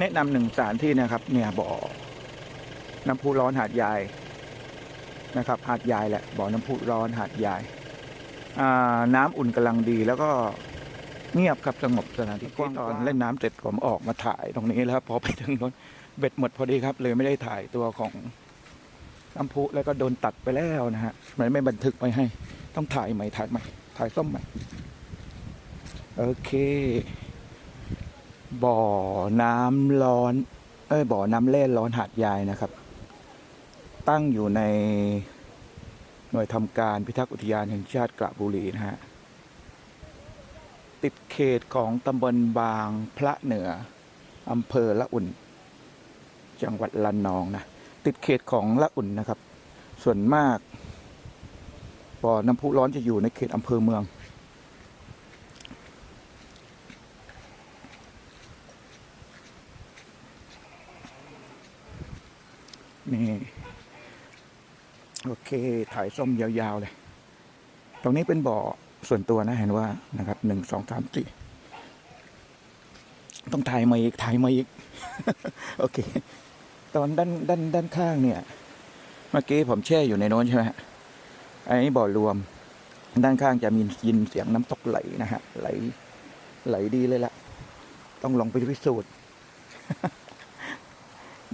แนะนำหนึ่งสถานที่นะครับ เนี่ยบ่อน้ำพุร้อนหาดยายนะครับ หาดยายแหละบ่อน้ำพุร้อนหาดยายอ่าน้ำอุ่นกำลังดีแล้วก็เงียบครับสงบสถานที่ตอนเล่นน้ำเสร็จผมออกมาถ่ายตรงนี้แล้วพอไปถึงรถเบ็ดหมดพอดีครับ เลยไม่ได้ถ่ายตัวของน้ำพุแล้วก็โดนตัดไปแล้วนะฮะมันไม่บันทึกไว้ให้ ต้องถ่ายใหม่ถ่ายใหม่ถ่ายส้มใหม่ โอเค บ่อน้ำร้อน เอ้ยบ่อน้ำเล่นร้อนหาดยายนะครับ ตั้งอยู่ในหน่วยทำการพิทักษ์อุทยานแห่งชาติกระบุรีนะฮะ ติดเขตของตำบลบางพระเหนืออำเภอละอุ่น จังหวัดระนองนะ ติดเขตของละอุ่นนะครับ ส่วนมากบ่อน้ำพุร้อนจะอยู่ในเขตอำเภอเมือง นี่โอเค ถ่ายส้มยาวๆเลย ตรงนี้เป็นบ่อส่วนตัวนะเห็นว่านะครับหนึ่งสองสามสี่ต้องถ่ายมาอีกถ่ายมาอีก โอเค ตอนด้านด้านด้านข้างเนี่ย เมื่อกี้ผมแช่อยู่ในโน้นใช่ไหมฮะอันนี้บ่อรวม ด้านข้างจะมียินเสียงน้ำตกไหลนะฮะ ไหล ไหลดีเลยล่ะ ต้องลองไปพิสูจน์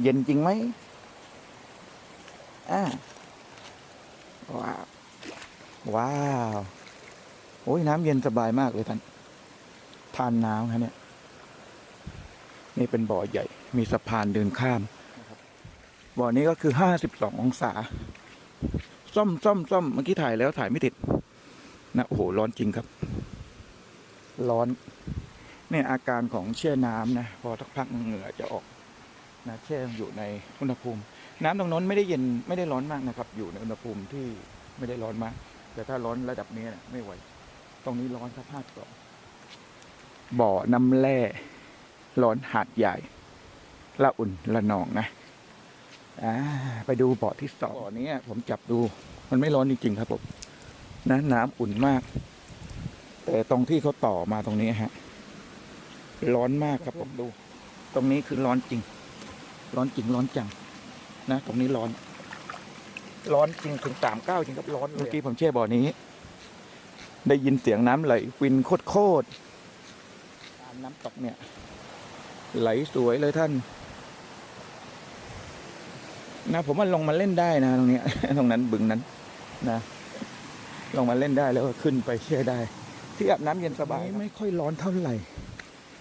เย็นจริงไหม อ่าว้าว ว้าว โอ้ยน้ำเย็นสบายมากเลยท่าน ทานน้ำครับเนี่ย นี่เป็นบ่อใหญ่ มีสะพานเดินข้าม บ่อนี้ก็คือห้าสิบสององศา ซ่อมซ่อมซ่อมเมื่อกี้ถ่ายแล้วถ่ายไม่ติด นะโอ้โห ร้อนจริงครับ ร้อน เนี่ยอาการของแช่น้ำนะ พอสักพักเหงื่อจะออกนะแช่อยู่ในอุณหภูมิ น้ำตรงนั้นไม่ได้เย็นไม่ได้ร้อนมากนะครับ อยู่ในอุณหภูมิที่ไม่ได้ร้อนมาก แต่ถ้าร้อนระดับนี้นะไม่ไหว ตรงนี้ร้อนครับภาคสองบ่อน้ำแร่ร้อนหาดใหญ่ละอุ่นละนองนะอ่าไปดูบ่อที่สองบ่อนี้ผมจับดูมันไม่ร้อนจริงๆครับผมนะน้ำอุ่นมาก แต่ตรงที่เขาต่อมาตรงนี้ฮะ ร้อนมากครับผมดู ตรงนี้คือร้อนจริง ร้อนจริงร้อนจัง นะ ตรงนี้ร้อน ร้อนจริงถึงสามเก้าจริงครับร้อนเมื่อกี้ผมแช่บ่อนี้ ได้ยินเสียงน้ำไหลวินโคตรโคตรตามน้ำตกเนี่ย ไหลสวยเลยท่าน นะผมว่าลงมาเล่นได้นะตรงเนี้ยตรงนั้นบึงนั้น นะลงมาเล่นได้แล้วก็ขึ้นไปเชื่อได้ ที่อาบน้ำเย็นสบายไม่ค่อยร้อนเท่าไหร่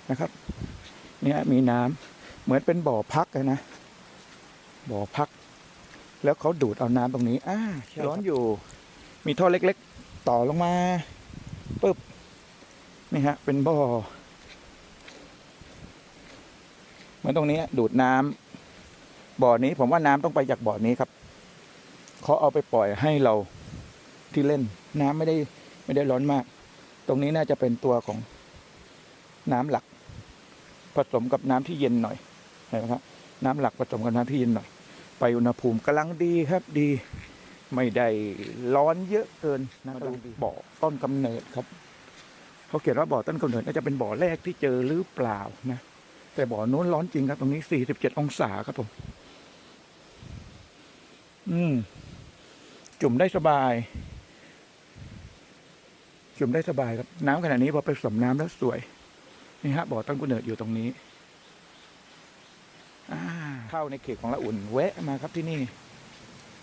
นะครับ เนี่ยมีน้ำเหมือนเป็นบ่อพักอะนะ บ่อพัก แล้วเขาดูดเอาน้ำตรงนี้อ่าร้อนอยู่ มีท่อเล็กๆ ต่อลงมาปึ๊บนี่ฮะ เป็นบ่อเหมือนตรงนี้ดูดน้ำบ่อนี้ผมว่าน้ำต้องไปจากบ่อนี้ครับเขาเอาไปปล่อยให้เราที่เล่น น้ำไม่ได้ไม่ได้ร้อนมาก ตรงนี้น่าจะเป็นตัวของน้ำหลัก ผสมกับน้ำที่เย็นหน่อยเห็นไหมครับ น้ำหลักผสมกับน้ำที่เย็นหน่อยไปอุณหภูมิกำลังดีครับดี ไม่ได้ร้อนเยอะเกินนะดูบ่อต้นกำเนิดครับเขาเขียนว่าบ่อต้นกำเนิดน่าจะเป็นบ่อแรกที่เจอหรือเปล่านะ แต่บ่อนู้นร้อนจริงครับ ตรงนี้สี่สิบเจ็ดองศาครับผม อืม จุ่มได้สบาย จุ่มได้สบายครับ น้ำขนาดนี้พอไปสมน้ำแล้วสวย นี่ฮะบ่อต้นกำเนิดอยู่ตรงนี้ เข้าในเขตของละอุ่นแวะมาครับที่นี่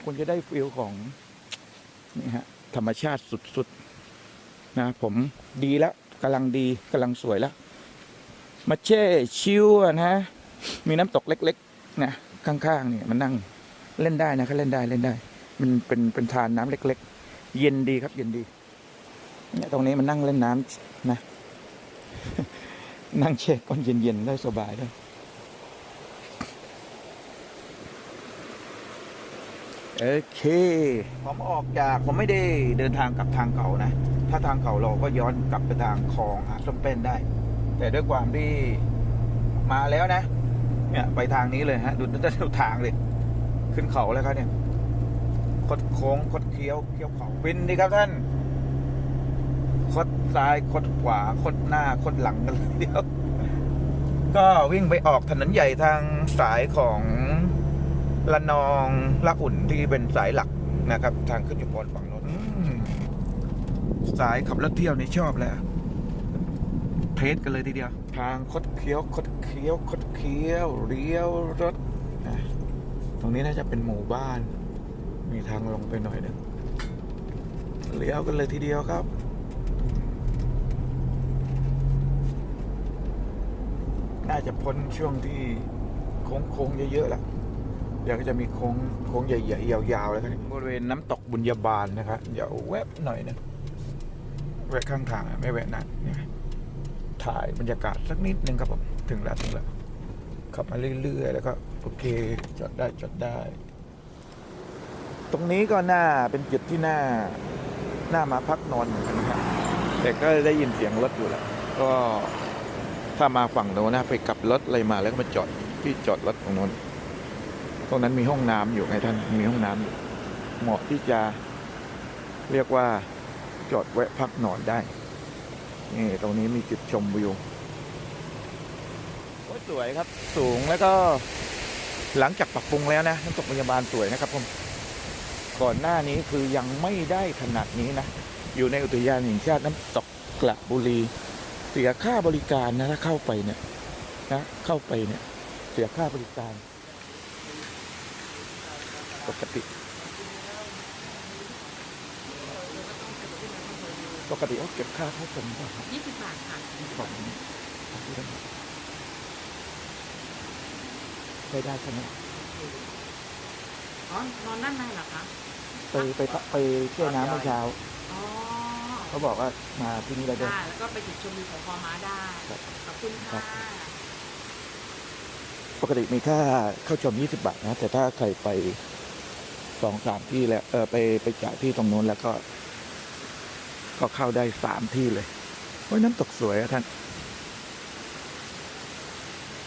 คุณจะได้ฟิลของนี่ฮะธรรมชาติสุดๆนะผมดีแล้วกำลังดีกำลังสวยแล้ว มาเช่ชิวนะมีน้ำตกเล็กๆนะข้างๆเนี่ยมันนั่งเล่นได้นะเขาเล่นได้เล่นได้ มันเป็นเป็นทานน้ำเล็ก ๆ เย็นดีครับ เย็นดีเนี่ยตรงนี้มันนั่งเล่นน้ำนะ นั่งเช็คก้อนเย็นๆได้สบายด้วย โอเค ผมออกจากผมไม่ได้เดินทางกลับทางเก่านะ ถ้าทางเก่าเราก็ย้อนกลับไปทางคลองหาดส้มเป็นได้ แต่ด้วยความที่มาแล้วนะ เนี่ยไปทางนี้เลยฮะ ดูดูทางเลย ขึ้นเขาแล้วครับเนี่ย คดโค้งคดเคี้ยวเคี้ยวเขาวินดีครับท่าน คดซ้ายคดขวา คดหน้า คดหลังกันเลยเดียว ก็วิ่งไปออกถนนใหญ่ทางสายของ ละนองละอุ่นที่เป็นสายหลักนะครับ ทางขึ้นจุพรฝั่งโน้นสายขับรถเที่ยวนี่ชอบแล้วเทสกันเลยทีเดียว ทางคดเคี้ยวคดเคี้ยวคดเคี้ยวเลี้ยวรถนะตรงนี้น่าจะเป็นหมู่บ้าน มีทางลงไปหน่อยหนึงเลี้ยวกันเลยทีเดียวครับน่าจะพ้นช่วงที่โค้งโค้งๆเยอะๆแล้ว เดี๋ยวก็จะมีโค้งโค้งใหญ่ๆยาวๆแล้วครับบริเวณน้ำตกบุญญาบาลนะครับเดี๋ยวแวบหน่อยนะแวะข้างทางไม่แวะนานนี่ถ่ายบรรยากาศสักนิดนึงครับผมถึงแล้วถึงแล้วขับมาเรื่อยๆ แล้วก็โอเคจอดได้จอดได้ ตรงนี้ก็น่าเป็นจุดที่น่าน่ามาพักนอนเหมือนกันนะครับแต่ก็ได้ยินเสียงรถอยู่แล้วก็ถ้ามาฝั่งโน้นนะไปกลับรถอะไรมาแล้วก็มาจอดที่จอดรถตรงโน้น ตรงนั้นมีห้องน้ำอยู่ไงท่านมีห้องน้ำอยู่เหมาะที่จะเรียกว่าจอดแวะพักนอนได้นี่ตรงนี้มีจุดชมวิวสวยครับสูงแล้วก็หลังจากปรับปรุงแล้วนะน้ำตกพยาบาลสวยนะครับผมก่อนหน้านี้คือยังไม่ได้ขนาดนี้นะ อยู่ในอุทยานแห่งชาติน้ำตกกระบุรี เสียค่าบริการนะถ้าเข้าไปเนี่ยนะเข้าไปเนี่ยเสียค่าบริการ ปกติ ปกติเขาเก็บค่าเข้าชมป่ะครับยี่สิบบาทค่ะของของที่นั่นได้ได้ใช่ไหมอ๋อนอนด้านในเหรอคะไปไปไปเที่ยวน้ำเมื่อเช้าอ๋อเขาบอกว่ามาที่นี่ได้ด้วยได้แล้วก็ไปจุดชมวิวของพอม้าได้ครับขอบคุณครัค่ะบปกติมีค่าเข้าชม 20 บาทนะ แต่ถ้าใครไป สองสามที่แล้วเออไปไปจ่ายที่ตรงนู้นแล้วก็ ก็เข้าได้สามที่เลยโอ้ยน้ำตกสวยอะท่าน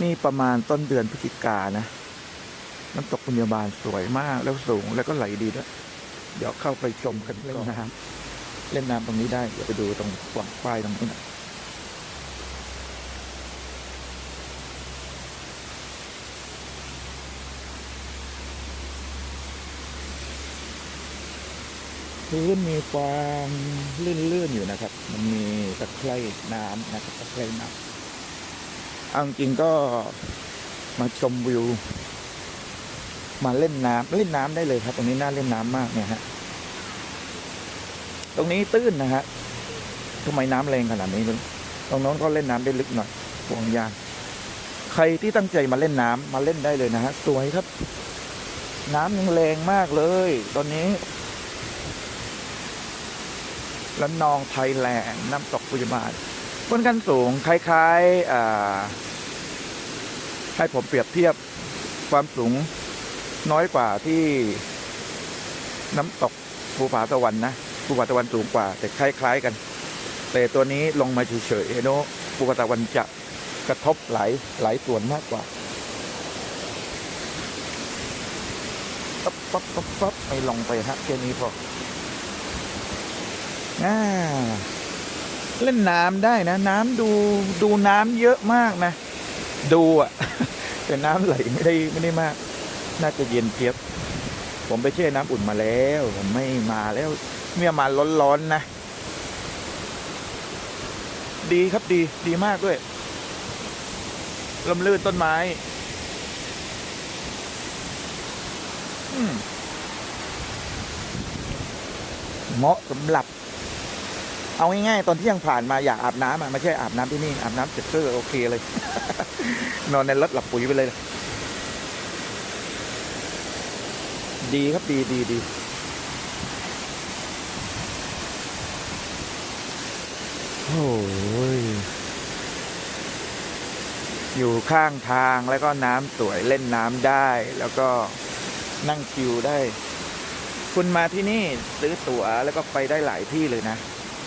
นี่ประมาณต้นเดือนพฤศจิกานะ น้ำตกปุญญาบาลสวยมากแล้วสูงแล้วก็ไหลดีด้วยเดี๋ยวเข้าไปชมกันเล่นน้ำเล่นน้ำตรงนี้ได้ เดี๋ยวไปดูตรงฝั่งป้ายตรงนู้นะ พื้นมีความลื่นๆอยู่นะครับ มันมีตะไคร่น้ำนะครับตะไคร่น้ำเอาจริงก็มาชมวิว มาเล่นน้ำเล่นน้ำได้เลยครับ ตรงนี้น่าเล่นน้ำมากเนี่ยฮะตรงนี้ตื้นนะฮะทำไมน้ำแรงขนาดนี้เลยตรงโน้นก็เล่นน้ำได้ลึกหน่อยห่วงยางใครที่ตั้งใจมาเล่นน้ำมาเล่นได้เลยนะฮะสวยครับ น้ำยังแรงมากเลย ตอนนี้ และนองไทยแลนด์น้ำตกปุยมาศบนกันสูงคล้ายๆอ่าให้ผมเปรียบเทียบความสูงน้อยกว่าที่น้ำตกภูผาตะวันนะภูผาตะวันสูงกว่า แต่คล้าย ๆ กัน แต่ตัวนี้ลงมาเฉยๆเนาะภูผาตะวันจะกระทบหลายหลายส่วนมากกว่าปั๊บปั๊บปั๊บปั๊บไม่ลงไปฮะแค่นี้พอ อ่าเล่นน้ำได้นะ น้ำดูดูน้ำเยอะมากนะ ดูอะ แต่น้ำไหลไม่ได้ไม่ได้มาก น่าจะเย็นเจี๊ยบ ผมไปแช่น้ำอุ่นมาแล้ว ผมไม่มาแล้วเมื่อมาร้อนๆนะดีครับดีดีมากด้วยลมลื่นต้นไม้มเหมาะสำหรับ เอาง่ายๆตอนที่ยังผ่านมาอยากอาบน้ำอะไม่ใช่อาบน้ำที่นี่อาบน้ำเสร็จก็โอเคเลย นอนในรถหลับปุ๋ยไปเลย ดีครับดีดีดีโอ้ยอยู่ข้างทางแล้วก็น้ำสวยเล่นน้ำได้ แล้วก็นั่งคิวได้ คุณมาที่นี่ซื้อตั๋วแล้วก็ไปได้หลายที่เลยนะ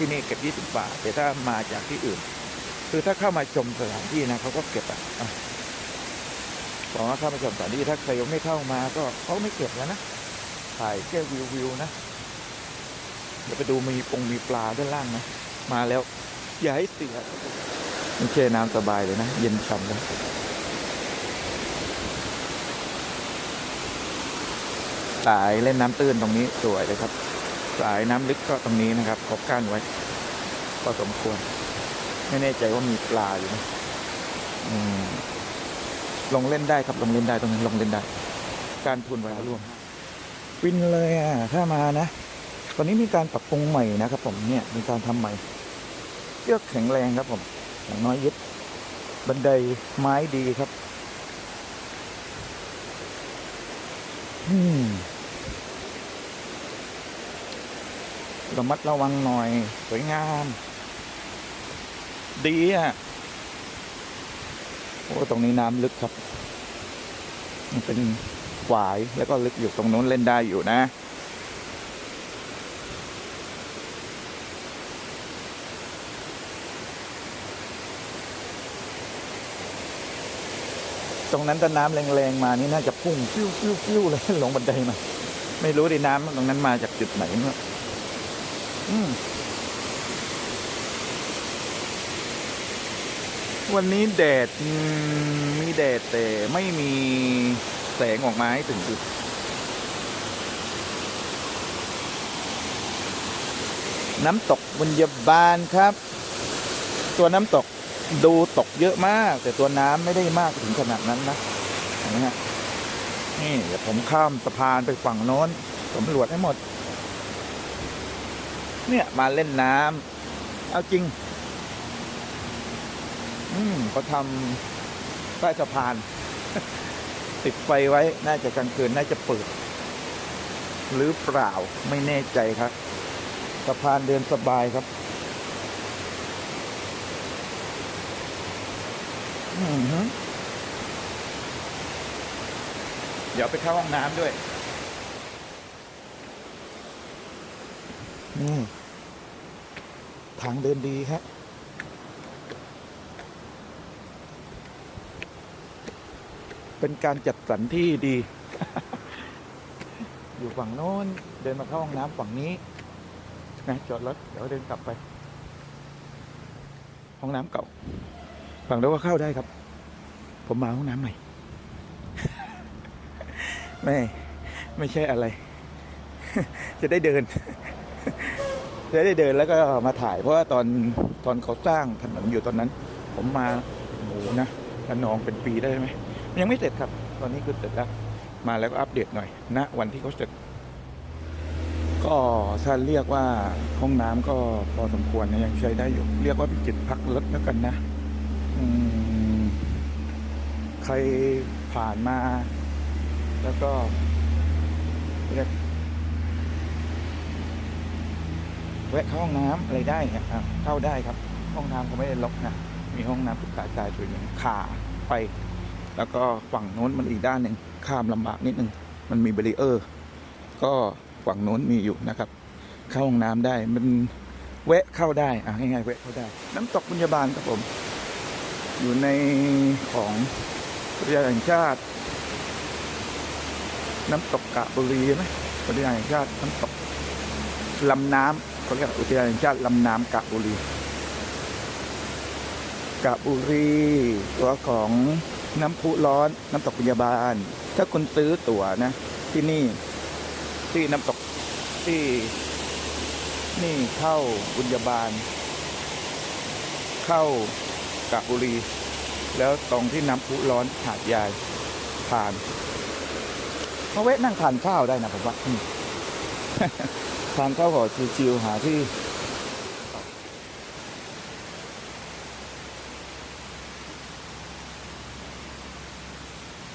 ที่นี่เก็บ 20 บาท แต่ถ้ามาจากที่อื่น คือถ้าเข้ามาชมสถานที่นะเขาก็เก็บอะบอกว่าเข้ามาชมสถานที่ถ้าใครยังไม่เข้ามาก็เขาไม่เก็บแล้วนะ ถ่ายแค่วิววิวนะ เดี๋ยวไปดูมีปงมีปลาด้านล่างนะ มาแล้ว อย่าให้เสียไม่ใช่น้ำสบายเลยนะ เย็นฉ่ำเลยสายเล่นน้ำตื้นตรงนี้สวยเลยครับ สายน้ำลึกก็ตรงนี้นะครับเขากั้นไว้พอสมควร ไม่แน่ใจว่ามีปลาอยู่ไหมอืมลงเล่นได้ครับลงเล่นได้ตรงนั้นลงเล่นได้ การทุนเวลาร่วมฟินเลยอะถ้ามานะ ตอนนี้มีการปรับปรุงใหม่นะครับ ผมเนี่ยมีการทำใหม่เชือกแข็งแรงครับผมอย่างน้อยยึด บันไดไม้ดีครับ อืม ระมัดระวังหน่อย สวยงาม ดีอะ โอ้ตรงนี้น้ำลึกครับ มันเป็นฝายแล้วก็ลึกอยู่ตรงนู้นเล่นได้อยู่นะ ตรงนั้นถ้าน้ำแรงๆมานี่น่าจะพุ่งฟิวฟิวฟิวเลยลงบันไดมา ไม่รู้ดิน้ำตรงนั้นมาจากจุดไหนเนาะ วันนี้แดดมีแดดแต่ไม่มีแสงออกมาให้ถึงจุดน้ำตกบุญยบาลครับ ตัวน้ำตกดูตกเยอะมาก แต่ตัวน้ำไม่ได้มากถึงขนาดนั้นนะนไหมฮะนี่เดี๋ยวผมข้ามสะพานไปฝั่งโน้นสำรวจให้หมด เนี่ยมาเล่นน้ำเอาจริง อืมเขาทำใต้สะพาน ติดไฟไว้ น่าจะกลางคืน น่าจะเปิด หรือเปล่าไม่แน่ใจครับ สะพานเดินสบายครับอือฮึเดี๋ยวไปเข้าห้องน้ำด้วยนี่ ทางเดินดีครับเป็นการจัดสรรที่ดี อยู่ฝั่งโน้น เดินมาเข้าห้องน้ำฝั่งนี้ นะจอดรถเดี๋ยวเดินกลับไป ห้องน้ำเก่า ฝั่งโน้นก็เข้าได้ครับ ผมมาห้องน้ำใหม่ ไม่ ไม่ใช่อะไร จะได้เดิน ได้เดินแล้วก็มาถ่าย เพราะว่าตอนตอนเขาสร้างถนนอยู่ตอนนั้น ผมมาโหนะระนองเป็นปีได้ไหมยังไม่เสร็จครับ ตอนนี้คือเสร็จแล้วมาแล้วก็อัปเดตหน่อยณนะวันที่เขาเสร็จก็ถ้าเรียกว่าห้องน้ำก็พอสมควรนะยังใช้ได้อยู่ เรียกว่าเป็นจุดพักรถแล้วกันนะอืใครผ่านมา แล้วก็เรียก แวะเข้าห้องน้ำอะไรได้เนี่ยเข้าได้ครับ ห้องน้ำเขาไม่ได้ล็อกนะ มีห้องน้ำทุกสายจ่ายส่วนหนึ่งขาไป แล้วก็ฝั่งโน้นมันอีกด้านหนึ่งข้ามลำบากนิดนึง มันมีเบรีเออร์ ก็ฝั่งโน้นมีอยู่นะครับ เข้าห้องน้ำได้ มันแวะเข้าได้อะง่ายๆแวะเข้าได้ น้ำตกบุญญาบาลครับผม อยู่ในของอุทยานแห่งชาติ น้ำตกกะบุรีไหมอุทยานแห่งชาติน้ำตกลำน้ำ เขาเรียกอุทยานแห่งชาติลำน้ำกะบุรีกะบุรีตัวของน้ำพุร้อนน้ำตกบุญญาบาล ถ้าคุณซื้อตั๋วนะ ที่นี่ที่น้ำตกที่ นี่เข้าบุญญาบาล เข้ากะบุรี แล้วตรงที่น้ำพุร้อนหาดใหญ่ผ่านมาแวะนั่งทานข้าวได้นะผมว่า ทานข้าวก่อชิวๆหาที่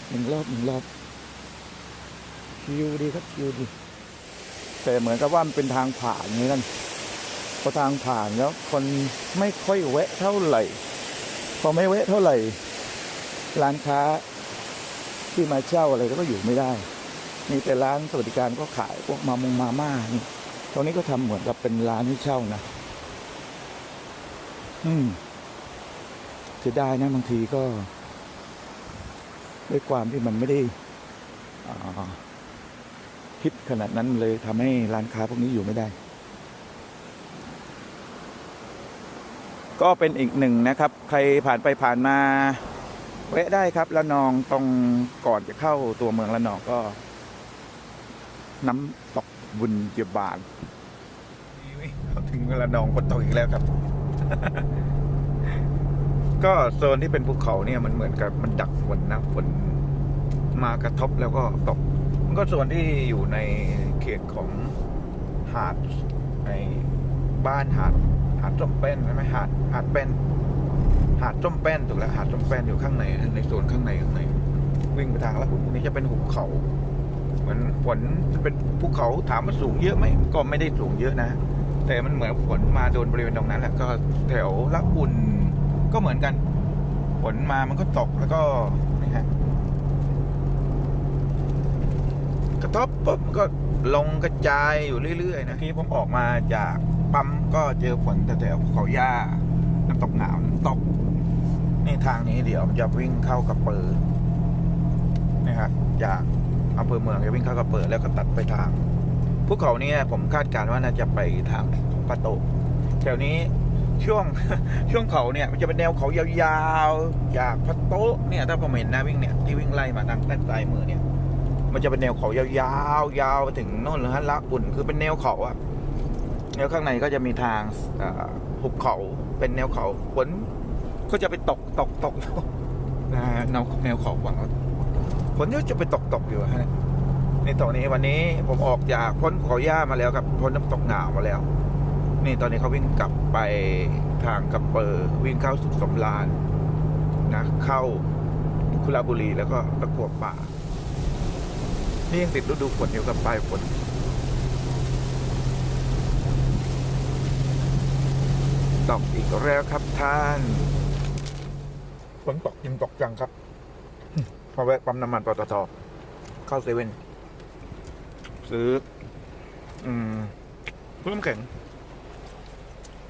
หนึ่งรอบหนึ่งรอบชิวดีครับชิวดี แต่เหมือนกับว่ามันเป็นทางผ่านอย่างนี้กันพอทางผ่านแล้วคนไม่ค่อยแวะเท่าไหร่ พอไม่แวะเท่าไหร่ ร้านค้าที่มาเช่าอะไรก็อยู่ไม่ได้ มีแต่ร้านสวัสดิการก็ขายพวกมามงมาม่านี่ รงนี้ก็ทำเหมือนกับเป็นร้านให้เช่านะ อืมเสียดายนะบางทีก็ ด้วยความที่มันไม่ได้ฮิตขนาดนั้นเลยทำให้ร้านค้าพวกนี้อยู่ไม่ได้ ก็เป็นอีกหนึ่งนะครับ ใครผ่านไปผ่านมาแวะได้ครับละนองตรงก่อนจะเข้าตัวเมืองละนองก็ น้ำตก บุญเยบบานเราถึงละนองฝนตกอีกแล้วครับ ก็โซนที่เป็นภูเขาเนี่ยมันเหมือนกับมันดักฝนนะฝนมากระทบแล้วก็ตก มันก็ส่วนที่อยู่ในเขตของหาดในบ้านหาดหาดส้มแป้นใช่ไหมหาดหาดแป้น หาดส้มแป้นถูกแล้วหาดส้มแป้นอยู่ข้างในในโซนข้างในข้างในวิ่งไปทางแล้วตรงนี้จะเป็นหุบเขา เหมือนฝนเป็นภูเขาถามว่าสูงเยอะไหมก็ไม่ได้สูงเยอะนะ แต่มันเหมือนฝนมาโดนบริเวณตรงนั้นแหละก็แถวละอุ่นก็เหมือนกันฝนมามันก็ตกแล้วก็นี่ฮะกระทบปุ๊บก็ลงกระจายอยู่เรื่อยๆนะที่ผมออกมาจากปั๊มก็เจอฝนแถวภูเขาหญ้าน้ำตกหนาวน้ำตกนี่ทางนี้เดี๋ยวจะวิ่งเข้ากระเปิดนะครับจาก อำเภอเมืองจะวิ่งเข้ากระเปิดแล้วก็ตัดไปทางภูเขาเนี่ยผมคาดการณ์ว่าน่าจะไปทางปะโตแถวนี้ช่วงช่วงเขาเนี่ยมันจะเป็นแนวเขายาวๆจากพัตโตเนี่ย ถ้าผมเห็นนะวิ่งเนี่ยที่วิ่งไล่มาทางด้านซ้ายมือเนี่ย มันจะเป็นแนวเขายาวๆยาวไปถึงโน่นเลยฮะละอุ่นคือเป็นแนวเขาอะแนวข้างในก็จะมีทางหุบเขาเป็นแนวเขาฝนก็จะไปตกตกตกนะฮะแนวแนวเขาฝั่งนั้น ฝนก็จะไปตกตกอยู่ฮะในตอนนี้วันนี้ผมออกจากพ้นเขาย่ามาแล้วครับพ้นน้ำตกหนาวมาแล้ว นี่ตอนนี้เขาวิ่งกลับไปทางกระเปอร์วิ่งเข้าสุขสำราญนะเข้าคุระบุรีแล้วก็ตะกัวป่า นี่ยังติดฤดูฝนอยู่กับปลายฝนตกอีกแล้วครับท่านฝนตกจริงตกจังครับ พอแวะปั๊มน้ำมันปตทเข้าเซเว่นซื้อ อืมเพิ่มแข็ง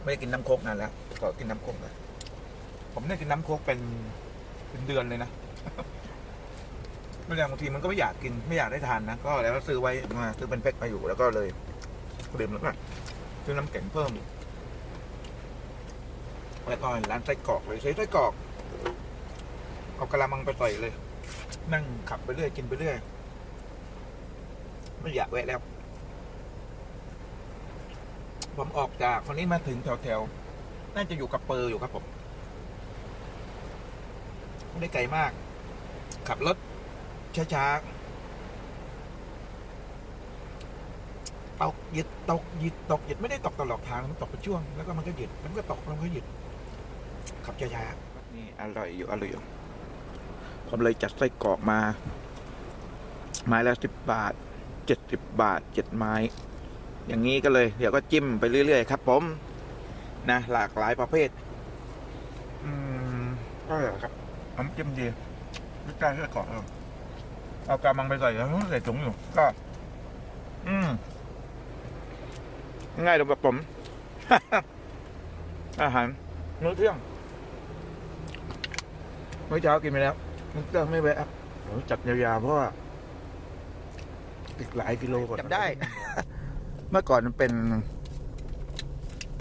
ไม่ได้กินน้ำโคกนานแล้วขอกินน้ำโคกเลยผมได้กินน้ำโคกเป็นเป็นเดือนเลยนะไม่อย่างบางทีมันก็ไม่อยากกินไม่อยากได้ทานนะก็แล้วซื้อไว้มาซื้อเป็นแพ็คมาอยู่แล้วก็เลยดื่มแล้วก็ซื้อน้ำแข็งเพิ่มแล้วก็ร้านไส้กรอกเลยใช้ไส้กรอกเอากระมังไปใส่เลย นั่งขับไปเรื่อยกินไปเรื่อย ไม่อยากแวะแล้ว ผมออกจากคนนี้มาถึงแถวๆน่าจะอยู่กับเปอร์อยู่ครับผม ไม่ได้ไกลมาก ขับรถช้าๆตกหยิดตกหยิดตกหยิดไม่ได้ตกตลอดทางมันตกเป็นช่วง แล้วก็มันก็หยิดมันก็ตกแล้วมันก็หยิดขับช้าๆนี่อร่อยอยู่อร่อยอยู่ ผมเลยจัดไส้กรอกมา ไม้ละสิบบาทเจ็ดสิบบาทเจ็ดไม้ อย่างนี้ก็เลย เดี๋ยวก็จิ้มไปเรื่อยๆครับ ผม นะหลากหลายประเภท อืมก็เหรอครับน้ำจิ้มดีไม่กล้าไส้กรอกเลยเอากามังไปใส่แล้วใส่ถุงอยู่ก็ อืมง่ายเลยแบบผม อาหารมื้อเที่ยงมื้อเช้ากินไปแล้ว มื้อเที่ยงไม่แวะครับเดี๋ยวจัดยาวๆเพราะว่าอีกหลายกิโลก่อนจำได้ เมื่อก่อนมันเป็น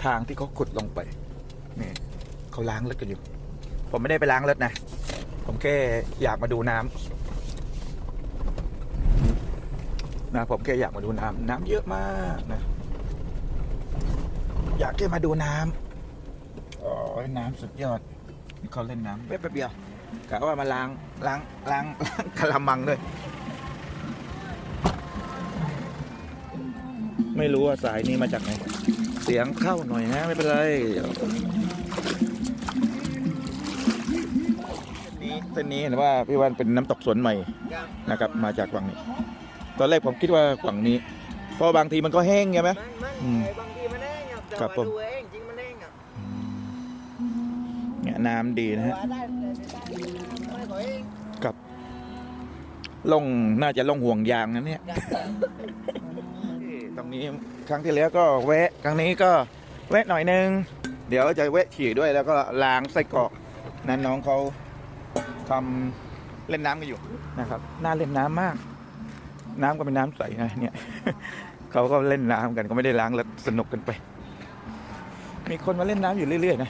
ทางที่เขาขุดลงไป นี่เขาล้างเลือดกันอยู่ ผมไม่ได้ไปล้างเลือดนะ ผมแค่อยากมาดูน้ำนะผมแค่อยากมาดูน้ำน้ำเยอะมากนะ อยากแค่มาดูน้ำอ๋อน้ำสุดยอดนี่เขาเล่นน้ำแป๊บเดียว กะว่ามาล้างล้างล้างล้างกะละมังด้วย ไม่รู้ว่าสายนี้มาจากไหน เสียงเข้าหน่อยนะไม่เป็นไรเดี๋ยวนี้เส้นนี้เห็นว่าพี่วันเป็นน้ำตกสวนใหม่นะครับ มาจากฝั่งนี้ ตอนแรกผมคิดว่าฝั่งนี้เพราะบางทีมันก็แห้งใช่ไหมมันมันอืมไอ้บางทีมันแห้งอะแต่ครับผว่ามดูเองจริงมันแห้งอะเนี่ยน้ำดีนะฮะ ลงน่าจะลงห่วงยางนะเนี่ยตรงนี้ครั้งที่แล้วก็แวะ ครั้งนี้ก็แวะหน่อยนึง เดี๋ยวจะแวะฉี่ด้วยแล้วก็ล้างไส้กรอกนั้นน้องเขาทำเล่นน้ำกันอยู่นะครับ น่าเล่นน้ำมาก น้ำก็เป็นน้ำใสนะเนี่ยเขาก็เล่นน้ำกันก็ไม่ได้ล้างแล้วสนุกกันไป มีคนมาเล่นน้ำอยู่เรื่อยๆนะ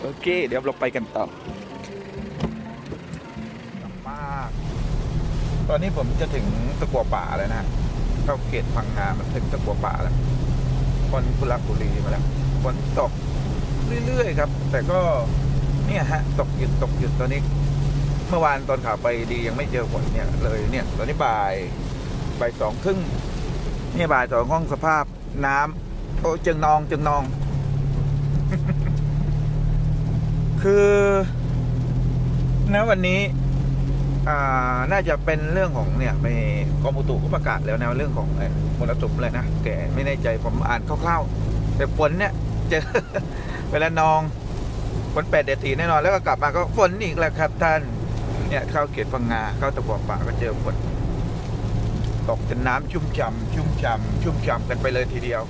โอเค เดี๋ยวเราไปกันต่อ ตอนนี้ผมจะถึงตะกัวป่าแล้วนะเข้าเขตพังงามันถึงตะกัวป่าแล้วคนกุลักบุรีมาแล้วฝนตกเรื่อยๆครับ แต่ก็เนี่ยฮะตกหยุดตกหยุดตอนนี้ เมื่อวานตอนขาไปดียังไม่เจอฝนเนี่ยเลยเนี่ย ตอนนี้บ่ายบ่ายสองครึ่งเนี่ยบ่ายสองห้องสภาพน้ำโอ้จึงนองจึงนอง คือณวันนี้ น่าจะเป็นเรื่องของเนี่ยไปกรมอุตุก็ประกาศแล้วแนะเรื่องของมรสุมเลยนะแต่ไม่แน่ใจผมอ่านคร่าวๆแต่ฝนเนี่ยเจอเวลานองฝนแปดเดตีแน่นอนแล้วก็กลับมาก็ฝนอีกแล้วครับท่านเนี่ยเข้าเขตพังงาเข้าตะกัวป่าก็เจอฝนตกจนน้ำชุ่มฉ่ำชุ่มฉ่ำชุ่มฉ่ำกันไปเลยทีเดียว